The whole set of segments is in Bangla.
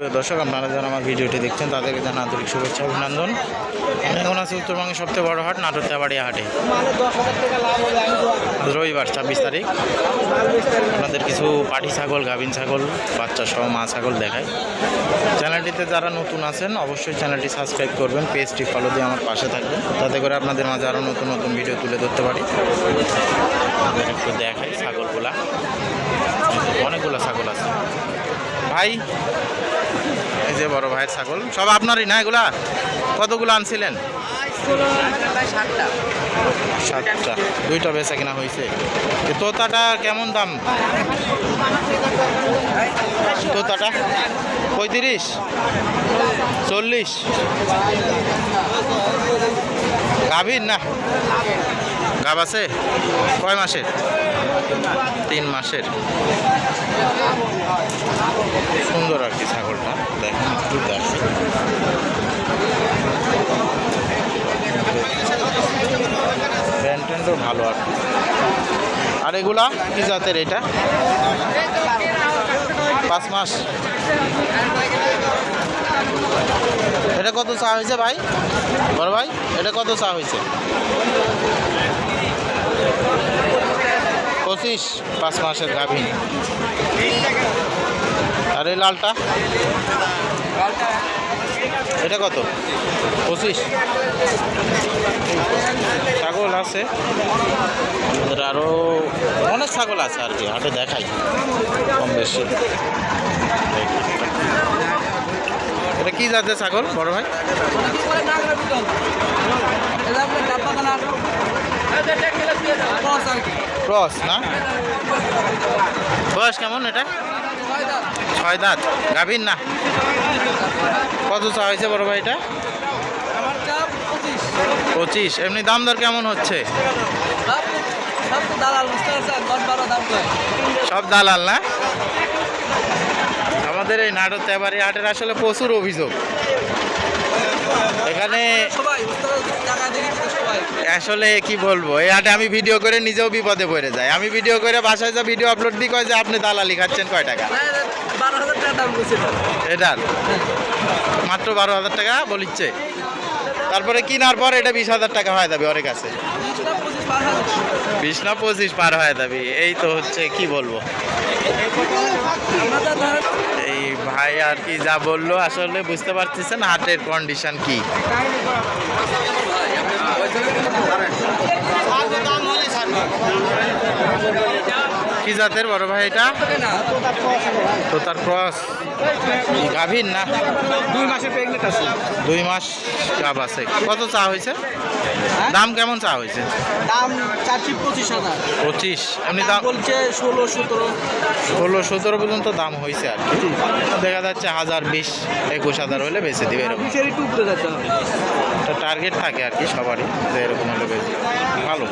দর্শক, আপনারা যারা আমার ভিডিওটি দেখছেন, তাদেরকে জানা আন্তরিক শুভেচ্ছা, অভিনন্দন। আমি এখন আছি উত্তরবঙ্গের সবচেয়ে বড় হাট নাটোর তেবাড়িয়া হাটে। রবিবার, ছাব্বিশ তারিখ। আপনাদের কিছু পাটি ছাগল, গাভিন ছাগল, বাচ্চা সহ মা ছাগল দেখায় চ্যানেলটিতে যারা নতুন আছেন, অবশ্যই চ্যানেলটি সাবস্ক্রাইব করবেন, পেজটি ফলো দিয়ে আমার পাশে থাকবেন। তাতে করে আপনাদের মাঝে আরও নতুন নতুন ভিডিও তুলে ধরতে পারি। আপনাদের একটু দেখাই ছাগলগুলা। অনেকগুলো ছাগল আছে। ভাই এই যে বড় ভাইয়ের ছাগল। সব আপনারই না এগুলা? কতগুলো আনছিলেন? সাতটা। দুইটা বেচা কিনা হয়েছে তোতাটা কেমন দাম? তোতাটা? পঁয়ত্রিশ? চল্লিশ? গাভীর না? গাব আছে? কয় মাসের? তিন মাসের। সুন্দর আর কি ছাগলটা। দেখেন, একটু দেখেন ভালো আর কি। আর এগুলা কি জাতের এটা? পাঁচ মাস। এটা কত চা হয়েছে ভাই? বড় ভাই, এটা কত চা হয়েছে? পঁচিশ, পাঁচ মাসের গাভীন আর এই লালটা? এটা কত? পঁচিশ। ছাগল আছে। আমাদের আরও অনেক ছাগল আছে আর কি, হাটে দেখাই। কম বেশি। এটা কী জাতের ছাগল? বড় ভাই? ক্রস না? বয়স কেমন এটা? ছয় দাঁত। গাভীর না? কত চা হয়েছে বড় ভাই এটা পঁচিশ। এমনি দাম দর কেমন হচ্ছে? সব দালাল না? আমাদের এই নাটক তেবারি হাটের আসলে প্রচুর অভিযোগ। এখানে আসলে কি বলব? এই হাটে আমি ভিডিও করে নিজেও বিপদে পড়ে যাই। আমি ভিডিও করে বাসায় যা ভিডিও আপলোড দিই কয় যে আপনি দালালি খাচ্ছেন কয় টাকা? এটার মাত্র বারো হাজার টাকা বলিচ্ছে। তারপরে কেনার পর এটা বিশ হাজার টাকা হয়ে যাবে ওর কাছে বিশ না পঁচিশ পার হয়ে যাবে। এই তো হচ্ছে কি বলব? ভাই আর কি যা বলল আসলে বুঝতে পারতেছেন হার্টের কন্ডিশন কি। কি জাতের বড় ভাই এটা? তো তার ক্রস। গাভীর না? দুই মাসের প্রেগনেন্ট আছে। দুই মাস গাভ আছে। কত চা হয়েছে? দাম কেমন চা হয়েছে? দাম পঁচিশ হাজার। পঁচিশ। এমনি দাম বলছে ষোলো সতেরো। ষোলো সতেরো পর্যন্ত দাম হয়েছে আর কি। দেখা যাচ্ছে হাজার বিশ একুশ হাজার হলে বেঁচে দিবে এরকম। টার্গেট থাকে আর কি সবারই যে এরকম হলে বেঁচে ভালো।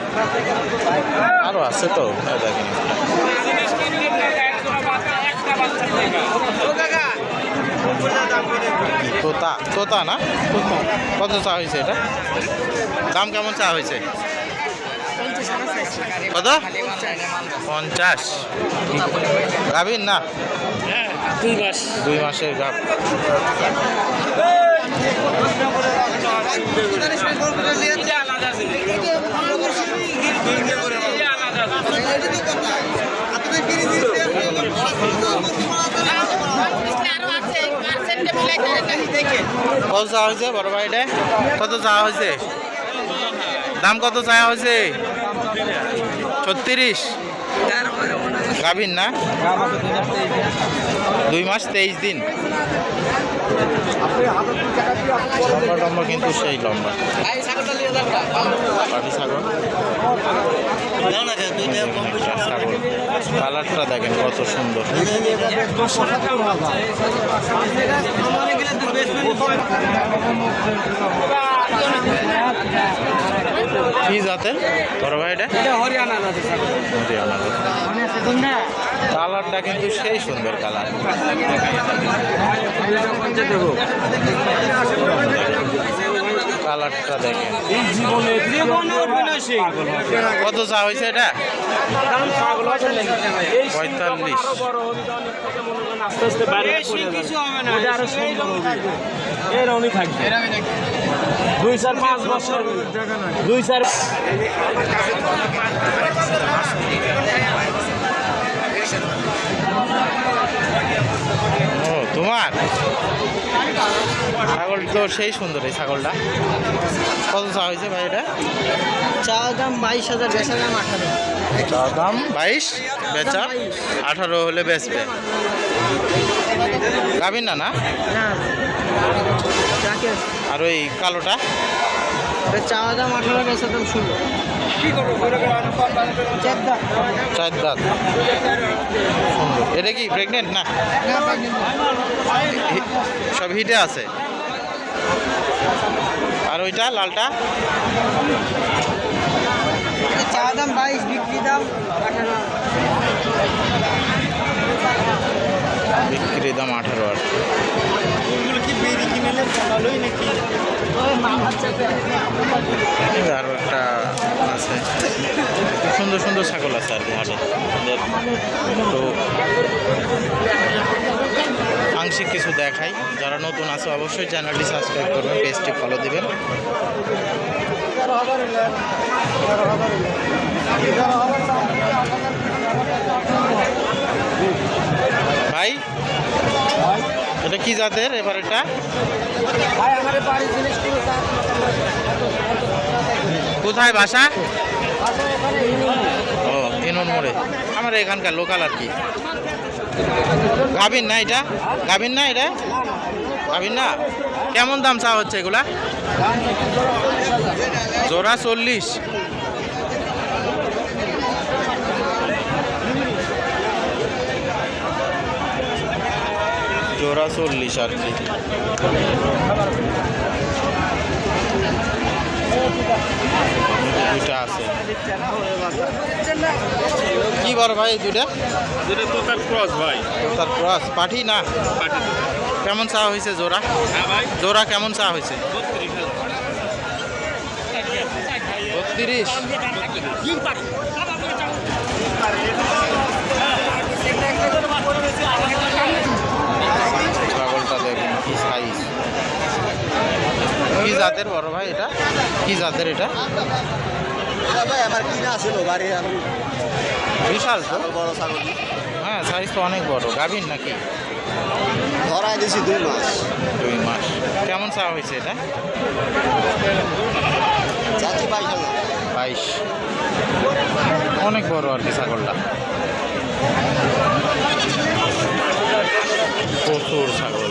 আরও আছে তো দেখেন। তোতা তোতা না? কত চা হয়েছে এটা? দাম কেমন চা হয়েছে? কত? পঞ্চাশ। গাভীর না? দুই মাস। দুই মাসের গাভ। কত চা হয়েছে বড় ভাইটা কত চা হয়েছে দাম কত চা হয়েছে ছত্রিশ গাভীর না? দুই মাস তেইশ দিন। লম্বা লম্বা কিন্তু সেই লম্বা। পাটি ছাগল। কালারটা দেখেন কত সুন্দর। কি জাতের? তোর ভাই এটা? হরিয়ানা হরিয়ানা কালারটা কিন্তু সেই সুন্দর কালার। কালারটা দেখেন। কত চা হয়েছে এটা? দাম ছাগল আছে নাকি এই পঁয়তাল্লিশ। আস্তে আস্তে বাইরে কিছু হবে না ওটা আরও সুন্দর হবে এরকমই থাকবে। দুই চার পাঁচ বছর। দুই চার ও তোমার? ছাগল তো সেই সুন্দর এই ছাগলটা। কত চা হয়েছে ভাই এটা? চা দাম বাইশ হাজার বেচা দাম আঠারো। চা দাম বাইশ বেচা আঠারো হলে বেচবে। গাবিন না না? আর ওই কালোটা? চা দাম আঠারো বেচা দাম ষোলো। দাম চার দাঁত। এটা কি প্রেগনেন্ট না? সব হিটে আছে। আর ওইটা লালটা? চা দাম বাইশ বিক্রি দাম বিক্রি দাম আঠারো আর আরও একটা আছে। খুব সুন্দর সুন্দর ছাগল আছে আর কি হাটে। তো আংশিক কিছু দেখাই। যারা নতুন আছে অবশ্যই চ্যানেলটি সাবস্ক্রাইব করবেন পেজটি ফলো দিবেন। ভাই? এটা কি জাতের এবার এটা? কোথায় বাসা? ও তিনুর মোড়ে। আমার এখানকার লোকাল আর কি। গাভিন না এটা? গাভিন না এটা? গাভিন না? কেমন দাম চা হচ্ছে এগুলা? জোড়া চল্লিশ। জোড়া চল্লিশ আর কি। আছে। কি বড় ভাই তোতার ক্রস ভাই। তার ক্রস পাঠি না? কেমন চা হয়েছে জোড়া? হ্যাঁ জোড়া কেমন চা হয়েছে বত্রিশ দেখুন কি সাইজ কি জাতের বড় ভাই এটা? কি জাতের এটা? ভাই আমার কিনা ছিল বাড়ি বিশাল তো। বড় ছাগল। হ্যাঁ সাইজ তো অনেক বড়। গাভীর নাকি? ধরাই দিছি দুই মাস। দুই মাস। কেমন চা হয়েছে এটা? চাচ্ছি বাইশ বাইশ। অনেক বড় আর কি ছাগলটা। প্রচুর ছাগল।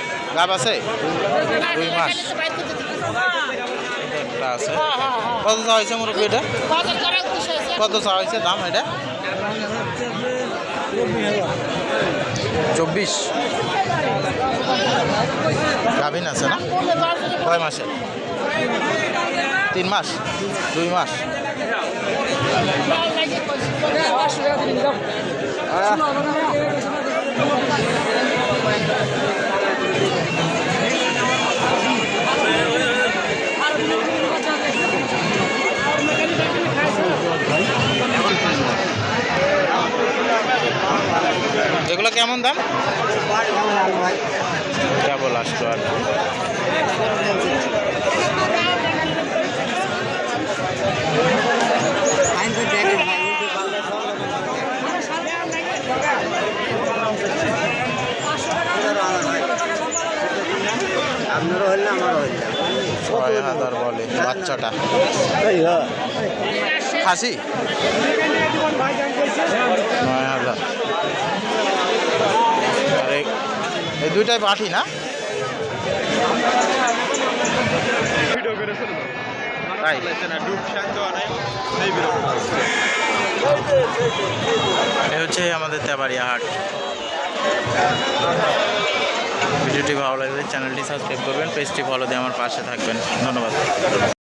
গাব আছে? দুই মাস। আছে। কত চা হয়েছে মুরব্বী এটা? কত চা হয়েছে দাম এটা? চব্বিশ। গাভিন আছে না? কয় মাসের তিন মাস? দুই মাস। এগুলো কেমন দাম? কেবল আসলো আর কি। আপনারও হইলে আমারও হইলে। ছয় হাজার বলে বাচ্চাটা। খাসি? নয় এই- দুইটাই পাঠি না? হচ্ছে আমাদের তেবাড়িয়া হাট। ভিডিওটি ভালো লাগলে চ্যানেলটি সাবস্ক্রাইব করবেন, পেজটি ফলো দিয়ে আমার পাশে থাকবেন। ধন্যবাদ।